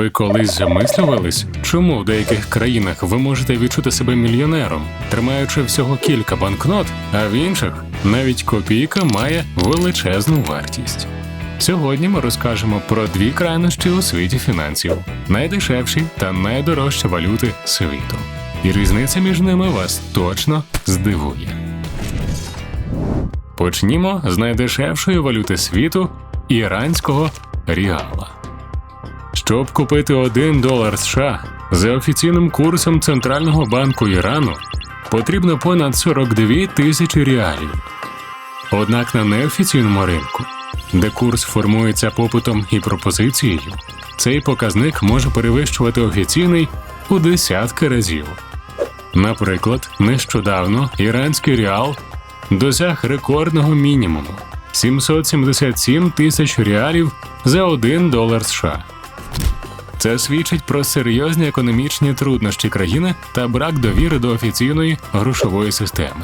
Ви колись замислювались, чому в деяких країнах ви можете відчути себе мільйонером, тримаючи всього кілька банкнот, а в інших навіть копійка має величезну вартість. Сьогодні ми розкажемо про дві крайнощі у світі фінансів: найдешевші та найдорожчі валюти світу. І різниця між ними вас точно здивує. Почнімо з найдешевшої валюти світу іранського ріала. Щоб купити 1 долар США за офіційним курсом Центрального банку Ірану, потрібно понад 42 тисячі реалів. Однак на неофіційному ринку, де курс формується попитом і пропозицією, цей показник може перевищувати офіційний у десятки разів. Наприклад, нещодавно іранський реал досяг рекордного мінімуму 777 тисяч реалів за 1 долар США. Це свідчить про серйозні економічні труднощі країни та брак довіри до офіційної грошової системи.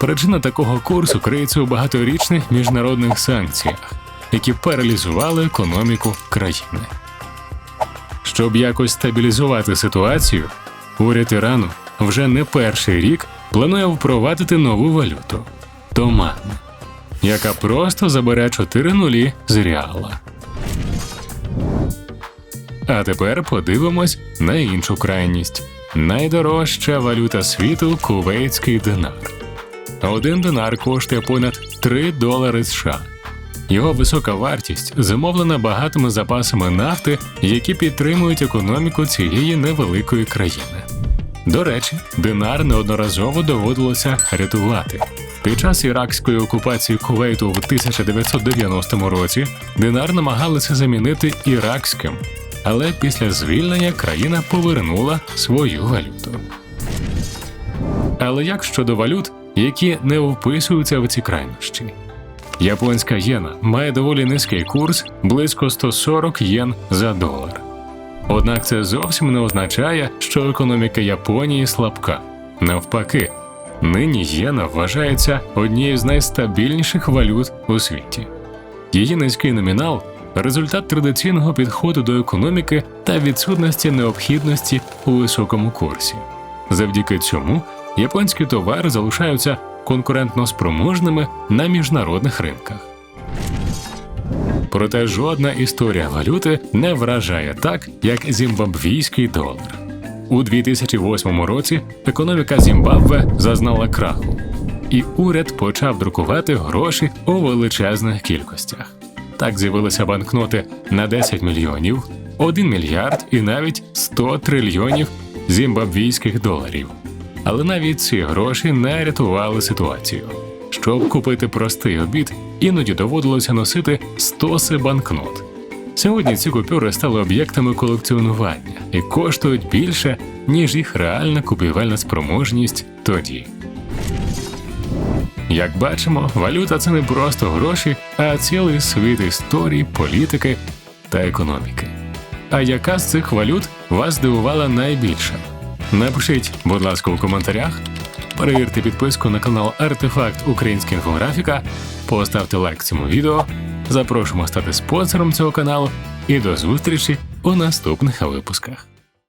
Причина такого курсу криється у багаторічних міжнародних санкціях, які паралізували економіку країни. Щоб якось стабілізувати ситуацію, уряд Ірану вже не перший рік планує впровадити нову валюту томан, яка просто забере 4 нулі з реала. А тепер подивимось на іншу крайність. Найдорожча валюта світу кувейтський динар. Один динар коштує понад 3 долари США. Його висока вартість зумовлена багатими запасами нафти, які підтримують економіку цієї невеликої країни. До речі, динар неодноразово доводилося рятувати. Під час іракської окупації Кувейту в 1990 році динар намагалися замінити іракським, але після звільнення країна повернула свою валюту. Але як щодо валют, які не вписуються в ці крайнощі? Японська єна має доволі низький курс близько 140 єн за долар. Однак це зовсім не означає, що економіка Японії слабка. Навпаки, нині єна вважається однією з найстабільніших валют у світі. Її низький номінал результат традиційного підходу до економіки та відсутності необхідності у високому курсі. Завдяки цьому японські товари залишаються конкурентно спроможними на міжнародних ринках. Проте жодна історія валюти не вражає так, як зімбабвійський долар. У 2008 році економіка Зімбабве зазнала краху, і уряд почав друкувати гроші у величезних кількостях. Так з'явилися банкноти на 10 мільйонів, 1 мільярд і навіть 100 трильйонів зімбабвійських доларів. Але навіть ці гроші не рятували ситуацію. Щоб купити простий обід, іноді доводилося носити стоси банкнот. Сьогодні ці купюри стали об'єктами колекціонування і коштують більше, ніж їх реальна купівельна спроможність тоді. Як бачимо, валюта це не просто гроші, а цілий світ історії, політики та економіки. А яка з цих валют вас здивувала найбільше? Напишіть, будь ласка, у коментарях. Перевірте підписку на канал Артефакт Українська інфографіка, поставте лайк цьому відео, запрошуємо стати спонсором цього каналу і до зустрічі у наступних випусках.